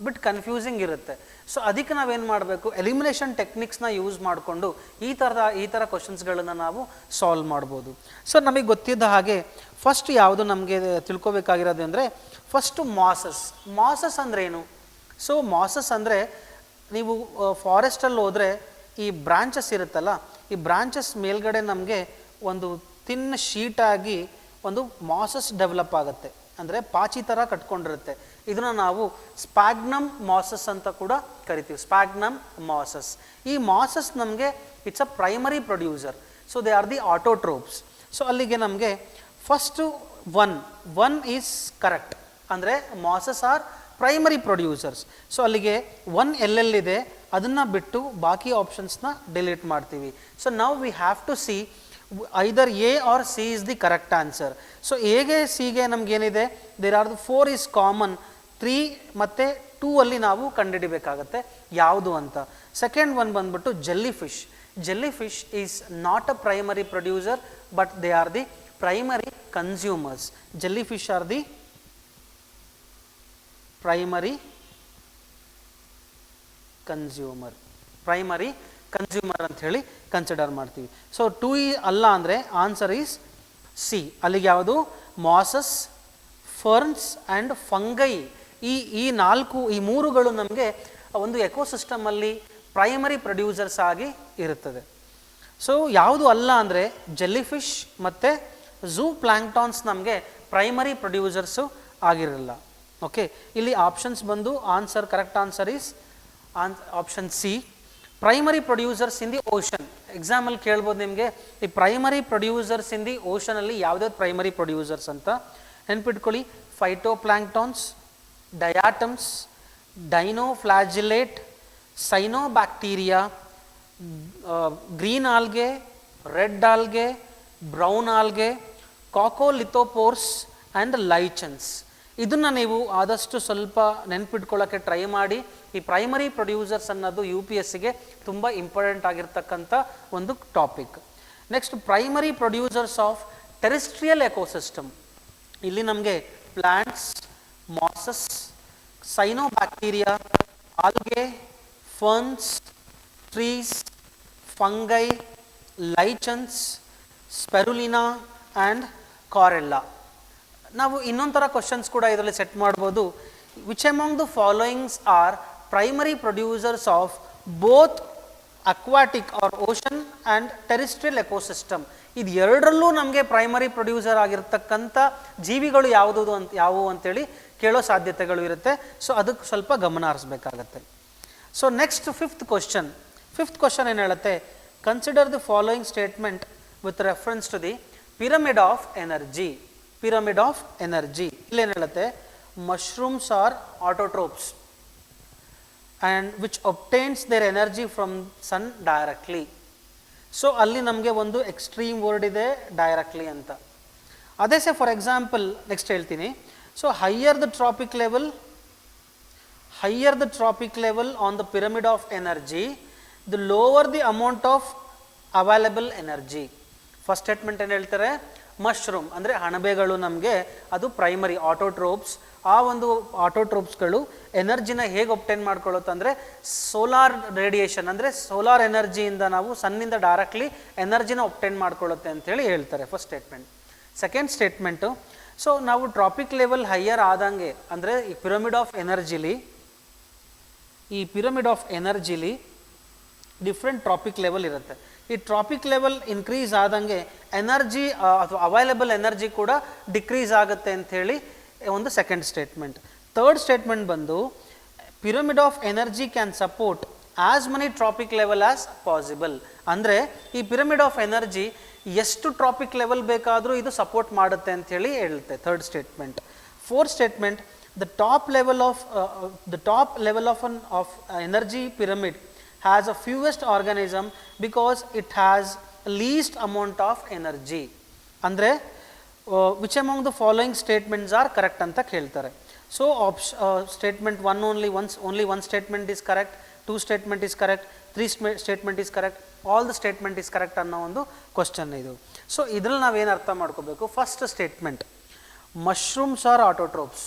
ಬಿಟ್ ಕನ್ಫ್ಯೂಸಿಂಗ್ ಇರುತ್ತೆ. ಸೊ ಅದಕ್ಕೆ ನಾವೇನು ಮಾಡಬೇಕು? ಎಲಿಮಿನೇಷನ್ ಟೆಕ್ನಿಕ್ಸ್ನ ಯೂಸ್ ಮಾಡಿಕೊಂಡು ಈ ಥರದ ಈ ಥರ ಕ್ವಶನ್ಸ್ಗಳನ್ನು ನಾವು ಸಾಲ್ವ್ ಮಾಡ್ಬೋದು. ಸೊ ನಮಗೆ ಗೊತ್ತಿದ್ದ ಹಾಗೆ ಫಸ್ಟ್ ಯಾವುದು ನಮಗೆ ತಿಳ್ಕೊಬೇಕಾಗಿರೋದು ಅಂದರೆ ಫಸ್ಟು ಮಾಸಸ್ ಮಾಸಸ್ ಅಂದ್ರೇನು ಸೊ ಮಾಸಸ್ ಅಂದರೆ ನೀವು ಫಾರೆಸ್ಟಲ್ಲಿ ಹೋದರೆ ಈ ಬ್ರಾಂಚಸ್ ಇರುತ್ತಲ್ಲ, ಈ ಬ್ರಾಂಚಸ್ ಮೇಲ್ಗಡೆ ನಮಗೆ ಒಂದು ತಿನ್ ಶೀಟಾಗಿ ಒಂದು ಮಾಸಸ್ ಡೆವಲಪ್ ಆಗುತ್ತೆ. ಅಂದರೆ ಪಾಚಿ ಥರ ಕಟ್ಕೊಂಡಿರುತ್ತೆ. ಇದನ್ನು ನಾವು ಸ್ಪ್ಯಾಗ್ನಮ್ ಮಾಸಸ್ ಅಂತ ಕೂಡ ಕರಿತೀವಿ. ಸ್ಪ್ಯಾಗ್ನಮ್ ಮಾಸಸ್ ಈ ಮಾಸಸ್ ನಮಗೆ it's a primary producer so they are the autotrophs so ಅಲ್ಲಿಗೆ ನಮಗೆ first one one is correct ಅಂದರೆ mosses are primary producers so ಅಲ್ಲಿಗೆ ಒನ್ ಎಲ್ಲೆಲ್ಲಿದೆ ಅದನ್ನು ಬಿಟ್ಟು ಬಾಕಿ ಆಪ್ಷನ್ಸ್ನ ಡಿಲೀಟ್ ಮಾಡ್ತೀವಿ. ಸೊ ನಾವು we have to see either A or C is the correct answer so ಎಗೆ ಸಿಗೆ ನಮಗೇನಿದೆ? There are the four is common three ಮತ್ತು ಟೂ ಅಲ್ಲಿ ನಾವು ಕಂಡುಹಿಡಿಬೇಕಾಗತ್ತೆ. ಯಾವುದು ಅಂತ. ಸೆಕೆಂಡ್ ಒನ್ ಬಂದ್ಬಿಟ್ಟು jellyfish jellyfish is not a primary producer but they are the primary consumers jellyfish are the primary consumer primary consumer ಅಂತ ಹೇಳಿ ಕನ್ಸಿಡರ್ ಮಾಡ್ತೀವಿ. So two ಇ ಅಲ್ಲ ಅಂದರೆ ಆನ್ಸರ್ ಈಸ್ ಸಿ ಅಲ್ಲಿಗೆ ಯಾವುದು? ಮಾಸಸ್ ಫರ್ನ್ಸ್ ಆ್ಯಂಡ್ ಫಂಗೈ ಈ ಈ ನಾಲ್ಕು, ಈ ಮೂರುಗಳು ನಮಗೆ ಒಂದು ಎಕೋಸಿಸ್ಟಮಲ್ಲಿ ಪ್ರೈಮರಿ ಪ್ರೊಡ್ಯೂಸರ್ಸ್ ಆಗಿ ಇರುತ್ತದೆ. ಸೊ ಯಾವುದು ಅಲ್ಲ ಅಂದರೆ ಜೆಲ್ಲಿಫಿಶ್ ಮತ್ತು ಝೂ ಪ್ಲ್ಯಾಂಕ್ಟಾನ್ಸ್ ನಮಗೆ ಪ್ರೈಮರಿ ಪ್ರೊಡ್ಯೂಸರ್ಸು ಆಗಿರಲ್ಲ. ಓಕೆ ಇಲ್ಲಿ ಆಪ್ಷನ್ಸ್ ಬಂದು answer correct answer is on option C primary producers in the ocean ಎಕ್ಸಾಮಲ್ಲಿ ಕೇಳ್ಬೋದು ನಿಮಗೆ. ಈ ಪ್ರೈಮರಿ ಪ್ರೊಡ್ಯೂಸರ್ಸ್ ಇನ್ ದಿ ಓಷನಲ್ಲಿ ಯಾವುದ್ಯಾವ್ದು ಪ್ರೈಮರಿ ಪ್ರೊಡ್ಯೂಸರ್ಸ್ ಅಂತ ನೆನ್ಪಿಟ್ಕೊಳ್ಳಿ. Phytoplanktons diatoms dinoflagellate cyanobacteria green algae red algae brown algae coccolithophores and lichens ಇದನ್ನು ನೀವು ಆದಷ್ಟು ಸ್ವಲ್ಪ ನೆನ್ಪಿಟ್ಕೊಳ್ಳೋಕ್ಕೆ ಟ್ರೈ ಮಾಡಿ. ಈ ಪ್ರೈಮರಿ ಪ್ರೊಡ್ಯೂಸರ್ಸ್ ಅನ್ನೋದು ಯು ಪಿ ಎಸ್ ಸಿಗೆ ತುಂಬ ಇಂಪಾರ್ಟೆಂಟ್ ಆಗಿರ್ತಕ್ಕಂಥ ಒಂದು topic next primary producers of terrestrial ecosystem ಇಲ್ಲಿ ನಮಗೆ plants mosses cyanobacteria algae ferns trees fungi lichens spirulina and chlorella ನಾವು ಇನ್ನೊಂದು ಥರ ಕ್ವಶನ್ಸ್ ಕೂಡ ಇದರಲ್ಲಿ ಸೆಟ್ ಮಾಡ್ಬೋದು. Which among the followings are primary producers of both aquatic or ocean and terrestrial ecosystem ಇದು ಎರಡರಲ್ಲೂ ನಮಗೆ ಪ್ರೈಮರಿ ಪ್ರೊಡ್ಯೂಸರ್ ಆಗಿರ್ತಕ್ಕಂಥ ಜೀವಿಗಳು ಯಾವುದು ಅಂತ, ಯಾವುವು ಅಂತೇಳಿ ಕೇಳೋ ಸಾಧ್ಯತೆಗಳು ಇರುತ್ತೆ. ಸೊ ಅದಕ್ಕೆ ಸ್ವಲ್ಪ ಗಮನ ಹರಿಸ್ಬೇಕಾಗತ್ತೆ. So next fifth question fifth question ಏನು ಹೇಳುತ್ತೆ? Consider the following statement with reference to the pyramid of energy pyramid of energy ಇಲ್ಲೇನು ಹೇಳುತ್ತೆ? Mushrooms are autotrophs and which obtains their energy from sun directly so ಅಲ್ಲಿ ನಮಗೆ ಒಂದು extreme word ಇದೆ directly ಅಂತ. ಅದೇ ಸೆ ಫಾರ್ ಎಕ್ಸಾಂಪಲ್ ನೆಕ್ಸ್ಟ್ ಹೇಳ್ತೀನಿ. So higher the trophic level higher the trophic level on the pyramid of energy the lower the amount of available energy first statement ಏನು ಹೇಳ್ತಾರೆ? Mushroom ಅಂದರೆ ಅಣಬೆಗಳು ನಮಗೆ, ಅದು ಪ್ರೈಮರಿ ಆಟೋಟ್ರೋಪ್ಸ್ ಆ ಒಂದು ಆಟೋಟ್ರೋಪ್ಸ್ಗಳು ಎನರ್ಜಿನ ಹೇಗೆ ಒಪ್ಟೈನ್ ಮಾಡ್ಕೊಳ್ಳುತ್ತಂದರೆ ಸೋಲಾರ್ ರೇಡಿಯೇಷನ್ ಅಂದರೆ ಸೋಲಾರ್ ಎನರ್ಜಿಯಿಂದ ನಾವು ಸನ್ನಿಂದ ಡೈರೆಕ್ಟ್ಲಿ ಎನರ್ಜಿನ ಒಪ್ಟೈನ್ ಮಾಡ್ಕೊಳ್ಳುತ್ತೆ ಅಂತೇಳಿ ಹೇಳ್ತಾರೆ first statement second statement so ನಾವು ಟ್ರಾಪಿಕ್ ಲೆವೆಲ್ ಹೈಯರ್ ಆದಂಗೆ, ಅಂದರೆ ಈ ಪಿರಮಿಡ್ ಆಫ್ ಎನರ್ಜಿಲಿ ಈ ಪಿರಮಿಡ್ ಆಫ್ ಎನರ್ಜಿಲಿ ಡಿಫ್ರೆಂಟ್ ಟ್ರಾಪಿಕ್ ಲೆವೆಲ್ ಇರುತ್ತೆ. ಈ ಟ್ರಾಪಿಕ್ ಲೆವೆಲ್ ಇನ್ಕ್ರೀಸ್ ಆದಂಗೆ ಎನರ್ಜಿ ಅಥವಾ ಅವೈಲಬಲ್ ಎನರ್ಜಿ ಕೂಡ ಡಿಕ್ರೀಸ್ ಆಗುತ್ತೆ ಅಂಥೇಳಿ ಒಂದು ಸೆಕೆಂಡ್ ಸ್ಟೇಟ್ಮೆಂಟ್ ಥರ್ಡ್ ಸ್ಟೇಟ್ಮೆಂಟ್ ಬಂದು pyramid of energy can support as many trophic level as possible ಅಂದರೆ ಈ ಪಿರಮಿಡ್ ಆಫ್ ಎನರ್ಜಿ ಎಷ್ಟು ಟ್ರಾಪಿಕ್ ಲೆವೆಲ್ ಬೇಕಾದರೂ ಇದು ಸಪೋರ್ಟ್ ಮಾಡುತ್ತೆ ಅಂಥೇಳಿ ಹೇಳುತ್ತೆ third statement fourth statement the top level of the top level of of energy pyramid has a fewest organism because it has least amount of energy. ಅಂದರೆ which among the following statements are correct ಅಂತ ಕೇಳ್ತಾರೆ. So option statement one only ones only one statement is correct two statement is correct three statement is correct all the statement is correct ಅನ್ನೋ ಒಂದು question ಇದು. So ಇದ್ರಲ್ಲಿ ನಾವೇನು ಅರ್ಥ ಮಾಡ್ಕೋಬೇಕು? First statement mushrooms are autotrophs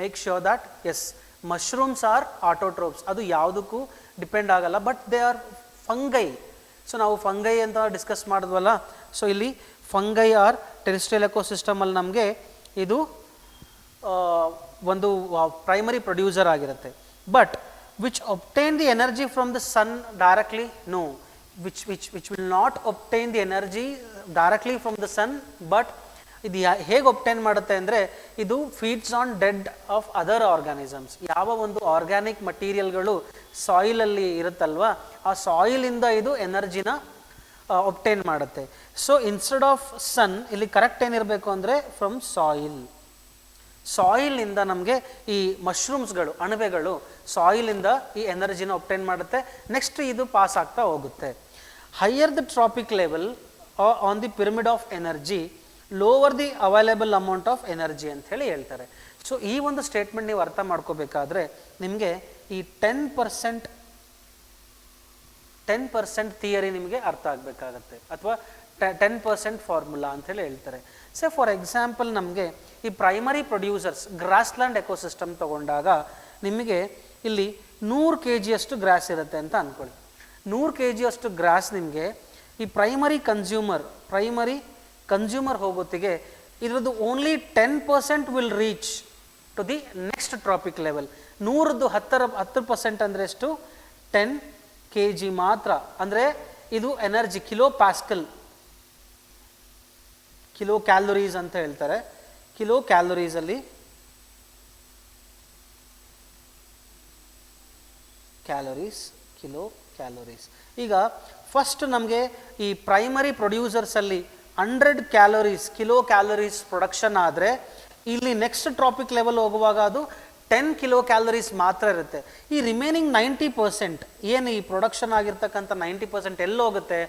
make sure that as mushrooms are autotrophs ಅದು ಯಾವುದಕ್ಕೂ depend ಆಗಲ್ಲ but they are fungi so ನಾವು ಫಂಗೈ ಅಂತ ಡಿಸ್ಕಸ್ ಮಾಡಿದ್ವಲ್ಲ ಸೊ ಇಲ್ಲಿ ಫಂಗೈ ಆರ್ ಟೆರಿಸ್ಟ್ರಿಯಲ್ ಎಕೋಸಿಸ್ಟಮಲ್ಲಿ ನಮಗೆ ಇದು ಒಂದು ಪ್ರೈಮರಿ ಪ್ರೊಡ್ಯೂಸರ್ ಆಗಿರುತ್ತೆ. But which obtain the energy from the sun directly no which which which will not obtain the energy directly from the sun but ಇದು ಹೇಗೆ ಒಪ್ಟೈನ್ ಮಾಡುತ್ತೆ ಅಂದರೆ ಇದು feeds on dead of other organisms ಯಾವ ಒಂದು organic ಮಟೀರಿಯಲ್ಗಳು ಸಾಯಿಲಲ್ಲಿ ಇರುತ್ತಲ್ವಾ, ಆ ಸಾಯಿಲಿಂದ ಇದು ಎನರ್ಜಿನ ಒಪ್ಟೈನ್ ಮಾಡುತ್ತೆ. ಸೊ ಇನ್ಸ್ಟೆಡ್ ಆಫ್ ಸನ್ ಇಲ್ಲಿ ಕರೆಕ್ಟ್ ಏನಿರಬೇಕು ಅಂದರೆ ಫ್ರಮ್ ಸಾಯಿಲ್ ಸಾಯಿಲಿಂದ ನಮಗೆ ಈ ಮಶ್ರೂಮ್ಸ್ಗಳು ಅಣಬೆಗಳು ಸಾಯಿಲಿಂದ ಈ ಎನರ್ಜಿನ ಒಪ್ಟೈನ್ ಮಾಡುತ್ತೆ. ನೆಕ್ಸ್ಟ್ ಇದು ಪಾಸ್ ಆಗ್ತಾ ಹೋಗುತ್ತೆ. Higher the trophic level on the pyramid of energy lower the available amount of energy ಅಂತ ಹೇಳಿ ಹೇಳ್ತಾರೆ. ಸೊ ಈ ಒಂದು ಸ್ಟೇಟ್ಮೆಂಟ್ ನೀವು ಅರ್ಥ ಮಾಡ್ಕೋಬೇಕಾದ್ರೆ ನಿಮಗೆ ಈ ten percent ten percent theory ನಿಮಗೆ ಅರ್ಥ ಆಗಬೇಕಾಗತ್ತೆ. ಅಥವಾ ಟೆನ್ ಪರ್ಸೆಂಟ್ ಫಾರ್ಮುಲಾ ಅಂತ ಹೇಳಿ ಹೇಳ್ತಾರೆ. ಸೊ ಫಾರ್ ಎಕ್ಸಾಂಪಲ್ ನಮಗೆ ಈ ಪ್ರೈಮರಿ ಪ್ರೊಡ್ಯೂಸರ್ಸ್ ಗ್ರಾಸ್ಲ್ಯಾಂಡ್ ಎಕೋಸಿಸ್ಟಮ್ ತಗೊಂಡಾಗ ನಿಮಗೆ ಇಲ್ಲಿ ನೂರು ಕೆ ಜಿಯಷ್ಟು ಗ್ರಾಸ್ ಇರುತ್ತೆ ಅಂತ ಅಂದ್ಕೊಳ್ಳಿ ನೂರು ಕೆ ಜಿಯಷ್ಟು ಗ್ರಾಸ್ ನಿಮಗೆ ಈ ಪ್ರೈಮರಿ ಕನ್ಸ್ಯೂಮರ್ ಪ್ರೈಮರಿ ಕನ್ಸ್ಯೂಮರ್ ಹೋಗೋತ್ತಿಗೆ ಇದರದ್ದು only ten percent will reach to the next trophic level ನೂರದ್ದು ಹತ್ತರ ಹತ್ತು ಪರ್ಸೆಂಟ್ ಅಂದರೆ ಎಷ್ಟು? ಟೆನ್ ಕೆ ಜಿ ಮಾತ್ರ. ಅಂದರೆ ಇದು energy kilo pascal kilo calories ಅಂತ ಹೇಳ್ತಾರೆ. ಕಿಲೋ ಕ್ಯಾಲೋರೀಸಲ್ಲಿ ಕ್ಯಾಲೋರೀಸ್ ಕಿಲೋ ಕ್ಯಾಲೋರೀಸ್ ಈಗ ಫಸ್ಟ್ ನಮಗೆ ಈ primary ಪ್ರೊಡ್ಯೂಸರ್ಸಲ್ಲಿ hundred calories, kilo calories production ಆದರೆ ಇಲ್ಲಿ ನೆಕ್ಸ್ಟ್ ಟ್ರಾಪಿಕ್ ಲೆವೆಲ್ ಹೋಗುವಾಗ ಅದು ಟೆನ್ ಕಿಲೋ ಕ್ಯಾಲೋರೀಸ್ ಮಾತ್ರ ಇರುತ್ತೆ. ಈ ರಿಮೈನಿಂಗ್ ನೈಂಟಿ ಪರ್ಸೆಂಟ್ ಏನು ಈ ಪ್ರೊಡಕ್ಷನ್ ಆಗಿರ್ತಕ್ಕಂಥ ನೈಂಟಿ ಪರ್ಸೆಂಟ್ ಎಲ್ಲೋಗುತ್ತೆ?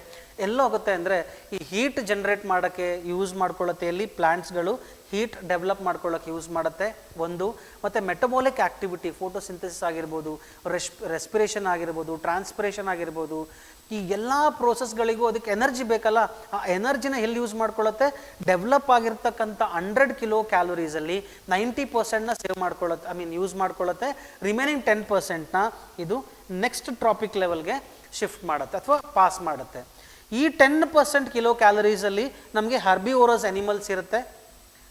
ಎಲ್ಲೋಗುತ್ತೆ ಅಂದರೆ ಈ ಹೀಟ್ ಜನ್ರೇಟ್ ಮಾಡೋಕ್ಕೆ ಯೂಸ್ ಮಾಡ್ಕೊಳ್ಳುತ್ತೆ. ಎಲ್ಲಿ ಪ್ಲ್ಯಾಂಟ್ಸ್ಗಳು ಹೀಟ್ ಡೆವಲಪ್ ಮಾಡ್ಕೊಳ್ಳೋಕೆ ಯೂಸ್ ಮಾಡುತ್ತೆ. ಒಂದು, ಮತ್ತು ಮೆಟಬೋಲಿಕ್ ಆ್ಯಕ್ಟಿವಿಟಿ ಫೋಟೋಸಿಂಥಸಿಸ್ ಆಗಿರ್ಬೋದು ರೆಸ್ ರೆಸ್ಪಿರೇಷನ್ ಆಗಿರ್ಬೋದು ಟ್ರಾನ್ಸ್ಪಿರೇಷನ್ ಆಗಿರ್ಬೋದು, ಈ ಎಲ್ಲ ಪ್ರೋಸೆಸ್ಗಳಿಗೂ ಅದಕ್ಕೆ ಎನರ್ಜಿ ಬೇಕಲ್ಲ? ಆ ಎನರ್ಜಿನ ಎಲ್ಲಿ ಯೂಸ್ ಮಾಡ್ಕೊಳ್ಳುತ್ತೆ? ಡೆವಲಪ್ ಆಗಿರ್ತಕ್ಕಂಥ ಹಂಡ್ರೆಡ್ ಕಿಲೋ ಕ್ಯಾಲೋರೀಸಲ್ಲಿ ನೈಂಟಿ ಪರ್ಸೆಂಟ್ನ ಸೇವ್ ಮಾಡ್ಕೊಳ್ಳುತ್ತೆ ಐ ಮೀನ್ ಯೂಸ್ ಮಾಡ್ಕೊಳ್ಳುತ್ತೆ. ರಿಮೈನಿಂಗ್ ಟೆನ್ ಪರ್ಸೆಂಟ್ನ ಇದು ನೆಕ್ಸ್ಟ್ ಟ್ರಾಪಿಕ್ ಲೆವೆಲ್ಗೆ ಶಿಫ್ಟ್ ಮಾಡುತ್ತೆ ಅಥವಾ ಪಾಸ್ ಮಾಡುತ್ತೆ. ಈ ಟೆನ್ ಪರ್ಸೆಂಟ್ ಕಿಲೋ ಕ್ಯಾಲರೀಸಲ್ಲಿ ನಮಗೆ ಹರ್ಬಿ ಓರೋಸ್ ಎನಿಮಲ್ಸ್ ಇರುತ್ತೆ.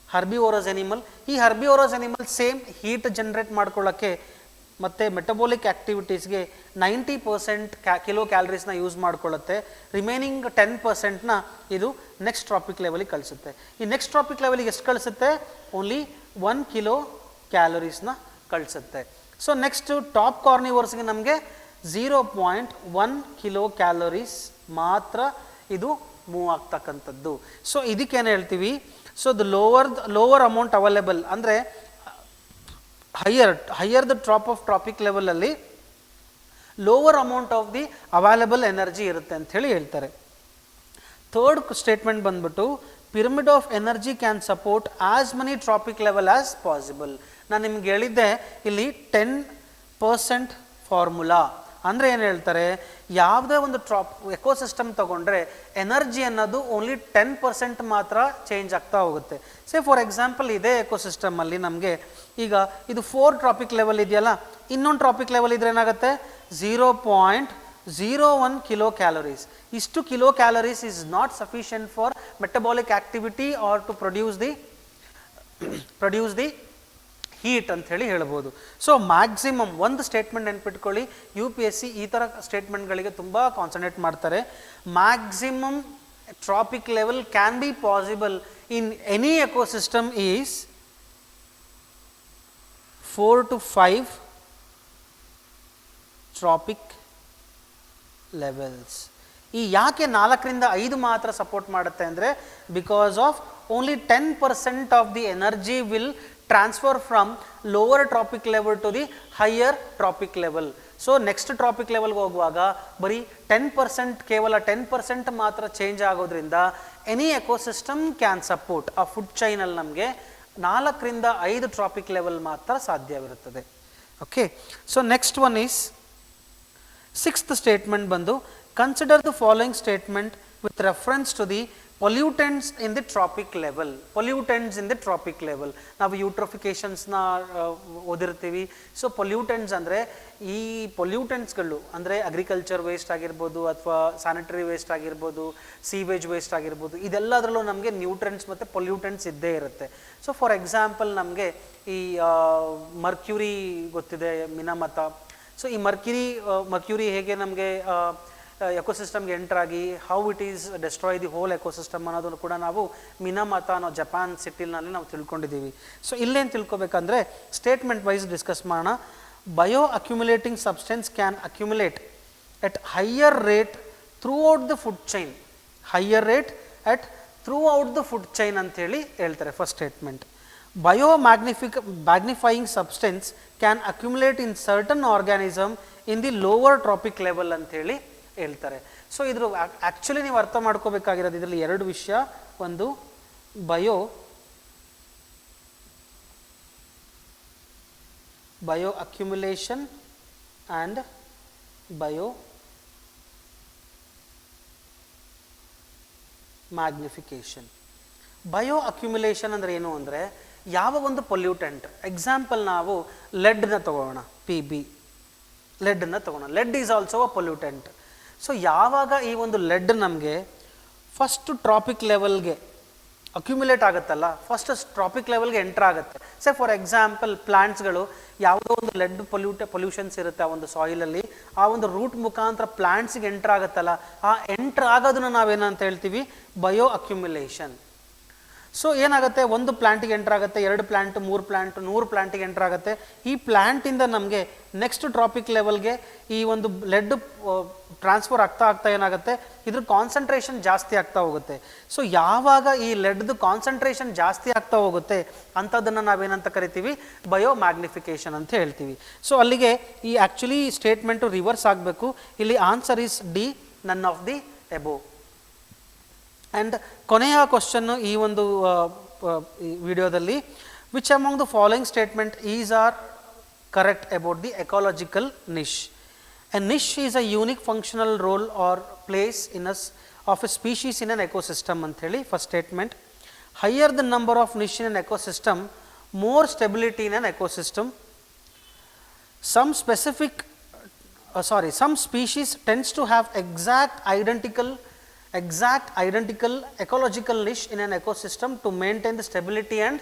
ಹರ್ಬಿ ಓರೋಸ್ ಎನಿಮಲ್ ಈ herbivorous animal same heat generate ಮಾಡ್ಕೊಳ್ಳೋಕ್ಕೆ ಮತ್ತು ಮೆಟಬೋಲಿಕ್ ಆ್ಯಕ್ಟಿವಿಟೀಸ್ಗೆ ನೈಂಟಿ ಪರ್ಸೆಂಟ್ ಕ್ಯಾ ಕಿಲೋ ಕ್ಯಾಲರೀಸ್ನ ಯೂಸ್ ಮಾಡ್ಕೊಳ್ಳುತ್ತೆ. ರಿಮೈನಿಂಗ್ ಟೆನ್ ಪರ್ಸೆಂಟ್ನ ಇದು ನೆಕ್ಸ್ಟ್ ಟ್ರಾಪಿಕ್ ಲೆವೆಲಿಗೆ ಕಳಿಸುತ್ತೆ. ಈ ನೆಕ್ಸ್ಟ್ ಟ್ರಾಪಿಕ್ ಲೆವೆಲಿಗೆ ಎಷ್ಟು ಕಳಿಸುತ್ತೆ? ಓನ್ಲಿ ಒನ್ ಕಿಲೋ ಕ್ಯಾಲರೀಸ್ನ ಕಳಿಸುತ್ತೆ. ಸೊ ನೆಕ್ಸ್ಟು ಟಾಪ್ ಕಾರ್ನಿವರ್ಸ್ಗೆ ನಮಗೆ zero point one kilo calories ಮಾತ್ರ ಇದು ಮೂವ್ ಆಗ್ತಕ್ಕಂಥದ್ದು. ಸೊ ಇದಕ್ಕೇನು ಹೇಳ್ತೀವಿ? So the lower lower amount available ಅಂದರೆ higher higher the trop of trophic ಲೆವೆಲಲ್ಲಿ lower amount of the available energy ಇರುತ್ತೆ ಅಂತ ಹೇಳಿ ಹೇಳ್ತಾರೆ. ಥರ್ಡ್ ಸ್ಟೇಟ್ಮೆಂಟ್ ಬಂದ್ಬಿಟ್ಟು pyramid of energy can support as many trophic level as possible ನಾನು ನಿಮ್ಗೆ ಹೇಳಿದ್ದೆ, ಇಲ್ಲಿ ಟೆನ್ ಪರ್ಸೆಂಟ್ ಫಾರ್ಮುಲಾ ಅಂದರೆ ಏನು ಹೇಳ್ತಾರೆ, ಯಾವುದೇ ಒಂದು ಟ್ರಾಪ್ ಎಕೋಸಿಸ್ಟಮ್ ತಗೊಂಡ್ರೆ ಎನರ್ಜಿ ಅನ್ನೋದು ಓನ್ಲಿ ಟೆನ್ ಪರ್ಸೆಂಟ್ ಮಾತ್ರ ಚೇಂಜ್ ಆಗ್ತಾ ಹೋಗುತ್ತೆ. ಸೊ ಫಾರ್ ಎಕ್ಸಾಂಪಲ್ ಇದೇ ಎಕೋಸಿಸ್ಟಮಲ್ಲಿ ನಮಗೆ ಈಗ ಇದು ಫೋರ್ ಟ್ರಾಪಿಕ್ ಲೆವೆಲ್ ಇದೆಯಲ್ಲ, ಇನ್ನೊಂದು ಟ್ರಾಪಿಕ್ ಲೆವೆಲ್ ಇದ್ರೆ ಏನಾಗುತ್ತೆ? Zero point zero one kilo calories ಇಷ್ಟು kilo calories is not sufficient for metabolic activity or to produce the produce the heat ಅಂತ ಹೇಳಿ ಹೇಳ್ಬೋದು. ಸೊ ಮ್ಯಾಕ್ಸಿಮಮ್ ಒಂದು ಸ್ಟೇಟ್ಮೆಂಟ್ ನೆನ್ಪಿಟ್ಕೊಳ್ಳಿ. ಯು ಪಿ ಎಸ್ ಸಿ ಈ ಥರ ಸ್ಟೇಟ್ಮೆಂಟ್ಗಳಿಗೆ ತುಂಬ ಕಾನ್ಸಂಟ್ರೇಟ್ ಮಾಡ್ತಾರೆ. Maximum trophic level can be possible in any ecosystem is four to five trophic levels ಈ ಯಾಕೆ ನಾಲ್ಕರಿಂದ ಐದು ಮಾತ್ರ ಸಪೋರ್ಟ್ ಮಾಡುತ್ತೆ ಅಂದರೆ because of only ten percent of the energy will transfer from lower trophic level to the higher trophic level so next trophic ಲೆವೆಲ್ಗೆ ಹೋಗುವಾಗ ಬರೀ ಟೆನ್ ಪರ್ಸೆಂಟ್ ಕೇವಲ ಟೆನ್ ಪರ್ಸೆಂಟ್ ಮಾತ್ರ ಚೇಂಜ್ ಆಗೋದ್ರಿಂದ ಎನಿ ಎಕೋಸಿಸ್ಟಮ್ ಕ್ಯಾನ್ ಸಪೋರ್ಟ್ ಆ food ಚೈನಲ್ಲಿ ನಮಗೆ ನಾಲ್ಕರಿಂದ ಐದು ಟ್ರಾಪಿಕ್ ಲೆವೆಲ್ ಮಾತ್ರ ಸಾಧ್ಯವಿರುತ್ತದೆ. Okay so next one is sixth statement ಬಂದು consider the following statement with reference to the pollutants in the trophic level pollutants in the trophic level ನಾವು ಯೂಟ್ರೋಫಿಕೇಶನ್ಸ್ನ ಓದಿರ್ತೀವಿ. So pollutants ಅಂದರೆ ಈ ಪೊಲ್ಯೂಟೆಂಟ್ಸ್ಗಳು ಅಂದರೆ ಅಗ್ರಿಕಲ್ಚರ್ ವೇಸ್ಟ್ ಆಗಿರ್ಬೋದು ಅಥವಾ sanitary waste ಆಗಿರ್ಬೋದು sewage waste ಆಗಿರ್ಬೋದು, ಇದೆಲ್ಲದರಲ್ಲೂ ನಮಗೆ ನ್ಯೂಟ್ರೆಂಟ್ಸ್ ಮತ್ತು ಪೊಲ್ಯೂಟೆಂಟ್ಸ್ ಇದ್ದೇ ಇರುತ್ತೆ. ಸೊ ಫಾರ್ ಎಕ್ಸಾಂಪಲ್ ನಮಗೆ ಈ ಮರ್ಕ್ಯೂರಿ ಗೊತ್ತಿದೆ, ಮಿನಮತ. ಸೊ ಈ ಮರ್ಕ್ಯುರಿ ಮರ್ಕ್ಯೂರಿ ಹೇಗೆ ನಮಗೆ ಎಕೋಸಿಸ್ಟಮ್ಗೆ ಆಗಿ how it is destroy the whole ecosystem ಅನ್ನೋದನ್ನು ಕೂಡ ನಾವು ಮಿನಮತ ಅನ್ನೋ ಜಪಾನ್ ಸಿಟಿನಲ್ಲಿ ನಾವು ತಿಳ್ಕೊಂಡಿದ್ದೀವಿ. ಸೊ ಇಲ್ಲೇನು ತಿಳ್ಕೊಬೇಕಂದ್ರೆ ಸ್ಟೇಟ್ಮೆಂಟ್ ವೈಸ್ ಡಿಸ್ಕಸ್ ಮಾಡೋಣ. Bio accumulating substance can accumulate at higher rate throughout the food chain higher rate at throughout the food chain ಅಂತೇಳಿ ಹೇಳ್ತಾರೆ first statement bio magnific magnifying substance can accumulate in certain organism in the lower trophic level ಅಂತೇಳಿ ಹೇಳ್ತಾರೆ. So ಇದ್ರ actually ನೀವು ಅರ್ಥ ಮಾಡ್ಕೋಬೇಕಾಗಿರೋದು ಇದರಲ್ಲಿ ಎರಡು ವಿಷಯ. ಒಂದು, bio bio accumulation and bio magnification. Bio accumulation ಅಂದರೆ ಏನು ಅಂದರೆ ಯಾವ ಒಂದು ಪೊಲ್ಯೂಟೆಂಟ್, ಎಕ್ಸಾಂಪಲ್ ನಾವು ಲೆಡ್ನ ತಗೋಣ ಪಿ ಬಿ ಲೆಡ್ನ ತಗೋಣ lead is also a pollutant. So ಯಾವಾಗ ಈ ಒಂದು ಲೆಡ್ ನಮಗೆ ಫಸ್ಟ್ ಟ್ರಾಪಿಕ್ ಲೆವೆಲ್ಗೆ ಅಕ್ಯುಮುಲೇಟ್ ಆಗುತ್ತಲ್ಲ ಫಸ್ಟ್ ಟ್ರಾಪಿಕ್ ಲೆವೆಲ್ಗೆ ಎಂಟರ್ ಆಗುತ್ತೆ. ಸೆ ಫಾರ್ ಎಕ್ಸಾಂಪಲ್ ಪ್ಲಾಂಟ್ಸ್ಗಳು ಯಾವುದೋ ಒಂದು ಲೆಡ್ ಪೊಲ್ಯೂಟ ಪೊಲ್ಯೂಷನ್ಸ್ ಇರುತ್ತೆ ಆ ಒಂದು ಸಾಯಿಲಲ್ಲಿ ಆ ಒಂದು ರೂಟ್ ಮುಖಾಂತರ ಪ್ಲಾಂಟ್ಸ್ಗೆ ಎಂಟರ್ ಆಗುತ್ತಲ್ಲ, ಆ ಎಂಟರ್ ಆಗೋದನ್ನ ನಾವೇನಂತ ಹೇಳ್ತೀವಿ? ಬಯೋ ಅಕ್ಯುಮುಲೇಷನ್ ಸೊ ಏನಾಗುತ್ತೆ? ಒಂದು ಪ್ಲಾಂಟಿಗೆ ಎಂಟರ್ ಆಗುತ್ತೆ, ಎರಡು ಪ್ಲಾಂಟ್, ಮೂರು ಪ್ಲಾಂಟ್, ನೂರು ಪ್ಲಾಂಟಿಗೆ ಎಂಟರ್ ಆಗುತ್ತೆ. ಈ ಪ್ಲಾಂಟಿಂದ ನಮಗೆ ನೆಕ್ಸ್ಟ್ ಟ್ರಾಪಿಕ್ ಲೆವೆಲ್ಗೆ ಈ ಒಂದು ಲೆಡ್ ಟ್ರಾನ್ಸ್ಫರ್ ಆಗ್ತಾ ಆಗ್ತಾ ಏನಾಗುತ್ತೆ? ಇದ್ರ ಕಾನ್ಸಂಟ್ರೇಷನ್ ಜಾಸ್ತಿ ಆಗ್ತಾ ಹೋಗುತ್ತೆ. ಸೊ ಯಾವಾಗ ಈ ಲೆಡ್ದು ಕಾನ್ಸಂಟ್ರೇಷನ್ ಜಾಸ್ತಿ ಆಗ್ತಾ ಹೋಗುತ್ತೆ ಅಂಥದ್ದನ್ನು ನಾವೇನಂತ ಕರಿತೀವಿ? ಬಯೋ ಮ್ಯಾಗ್ನಿಫಿಕೇಷನ್ ಅಂತ ಹೇಳ್ತೀವಿ. ಸೊ ಅಲ್ಲಿಗೆ ಈ ಆ್ಯಕ್ಚುಲಿ ಸ್ಟೇಟ್ಮೆಂಟು ರಿವರ್ಸ್ ಆಗಬೇಕು. ಇಲ್ಲಿ answer is D none of the above and ಕೊನೆಯ ಕ್ವಶನ್ನು ಈ ಒಂದು ವಿಡಿಯೋದಲ್ಲಿ which among the following statement is are correct about the ecological niche a niche is a unique functional role or place in us of a species in an ecosystem ಅಂಥೇಳಿ first statement higher the number of niche in an ecosystem more stability in an ecosystem some specific uh, sorry some species tends to have exact identical exact identical ecological niche in an ecosystem to maintain the stability and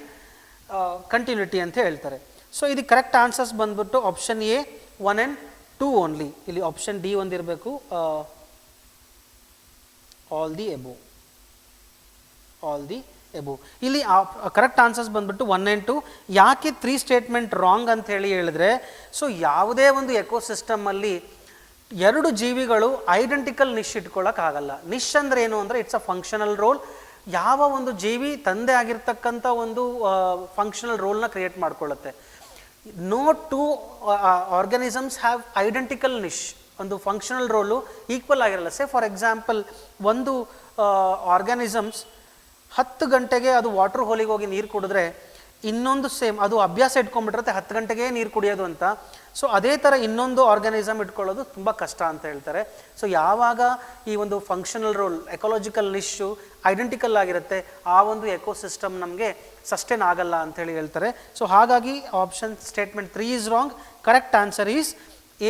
uh, continuity ಅಂತ ಹೇಳ್ತಾರೆ. So ಇದು correct answers ಬಂದ್ಬಿಟ್ಟು option A one and two only ಇಲ್ಲಿ option D ಒಂದಿರಬೇಕು all the above all the above ಇಲ್ಲಿ correct answers ಬಂದ್ಬಿಟ್ಟು one and two ಯಾಕೆ three statement wrong ಅಂತ ಹೇಳಿ ಹೇಳಿದ್ರೆ ಸೊ ಯಾವುದೇ ಒಂದು ಎಕೋಸಿಸ್ಟಮಲ್ಲಿ ಎರಡು ಜೀವಿಗಳು ಐಡೆಂಟಿಕಲ್ ನಿಶ್ ಇಟ್ಕೊಳ್ಳೋಕ್ಕಾಗಲ್ಲ ನಿಶ್ ಅಂದ್ರೆ ಏನು ಅಂದರೆ ಇಟ್ಸ್ ಅ ಫಂಕ್ಷನಲ್ ರೋಲ್ ಯಾವ ಒಂದು ಜೀವಿ ತಂದೆ ಆಗಿರ್ತಕ್ಕಂಥ ಒಂದು ಫಂಕ್ಷನಲ್ ರೋಲ್ನ create ಮಾಡ್ಕೊಳ್ಳುತ್ತೆ no two organisms have identical niche ಒಂದು ಫಂಕ್ಷನಲ್ ರೋಲು ಈಕ್ವಲ್ ಆಗಿರಲ್ಲ. ಸೇ ಫಾರ್ ಎಕ್ಸಾಂಪಲ್ ಒಂದು ಆರ್ಗ್ಯಾನಿಸಮ್ಸ್ ಹತ್ತು ಗಂಟೆಗೆ ಅದು ವಾಟರ್ ಹೋಲಿಗೆ ಹೋಗಿ ನೀರು ಕುಡಿದ್ರೆ ಇನ್ನೊಂದು ಸೇಮ್, ಅದು ಅಭ್ಯಾಸ ಇಟ್ಕೊಂಡ್ಬಿಟ್ಟಿರುತ್ತೆ ಹತ್ತು ಗಂಟೆಗೆ ನೀರು ಕುಡಿಯೋದು ಅಂತ. ಸೊ ಅದೇ ಥರ ಇನ್ನೊಂದು ಆರ್ಗನಿಸಮ್ ಇಟ್ಕೊಳ್ಳೋದು ತುಂಬ ಕಷ್ಟ ಅಂತ ಹೇಳ್ತಾರೆ. ಸೊ ಯಾವಾಗ ಈ ಒಂದು functional role ecological niche identical ಆಗಿರುತ್ತೆ, ಆ ಒಂದು ಎಕೋಸಿಸ್ಟಮ್ ನಮಗೆ ಸಸ್ಟೇನ್ ಆಗಲ್ಲ ಅಂತ ಹೇಳಿ ಹೇಳ್ತಾರೆ. ಸೊ ಹಾಗಾಗಿ option statement three is wrong correct answer is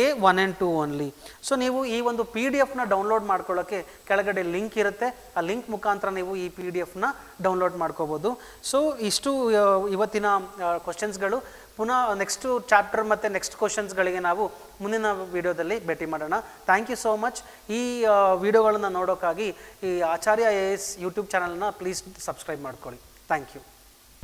A one and two only so ನೀವು ಈ ಒಂದು ಪಿ ಡಿ ಎಫ್ನ ಡೌನ್ಲೋಡ್ ಮಾಡ್ಕೊಳ್ಳೋಕ್ಕೆ ಕೆಳಗಡೆ ಲಿಂಕ್ ಇರುತ್ತೆ. ಆ ಲಿಂಕ್ ಮುಖಾಂತರ ನೀವು ಈ ಪಿ ಡಿ ಎಫ್ನ ಡೌನ್ಲೋಡ್ ಮಾಡ್ಕೋಬೋದು. ಸೊ ಇಷ್ಟು ಇವತ್ತಿನ ಕ್ವಶನ್ಸ್ಗಳು ಪುನಃ ನೆಕ್ಸ್ಟು ಚಾಪ್ಟರ್ ಮತ್ತು ನೆಕ್ಸ್ಟ್ ಕ್ವಶನ್ಸ್ಗಳಿಗೆ ನಾವು ಮುಂದಿನ ವಿಡಿಯೋದಲ್ಲಿ ಭೇಟಿ ಮಾಡೋಣ. ಥ್ಯಾಂಕ್ ಯು ಸೋ ಮಚ್ ಈ ವಿಡಿಯೋಗಳನ್ನು ನೋಡೋಕ್ಕಾಗಿ ಈ ಆಚಾರ್ಯ ಎ ಎಸ್ ಯೂಟ್ಯೂಬ್ ಚಾನಲ್ನ ಪ್ಲೀಸ್ ಸಬ್ಸ್ಕ್ರೈಬ್ ಮಾಡ್ಕೊಳ್ಳಿ. Thank you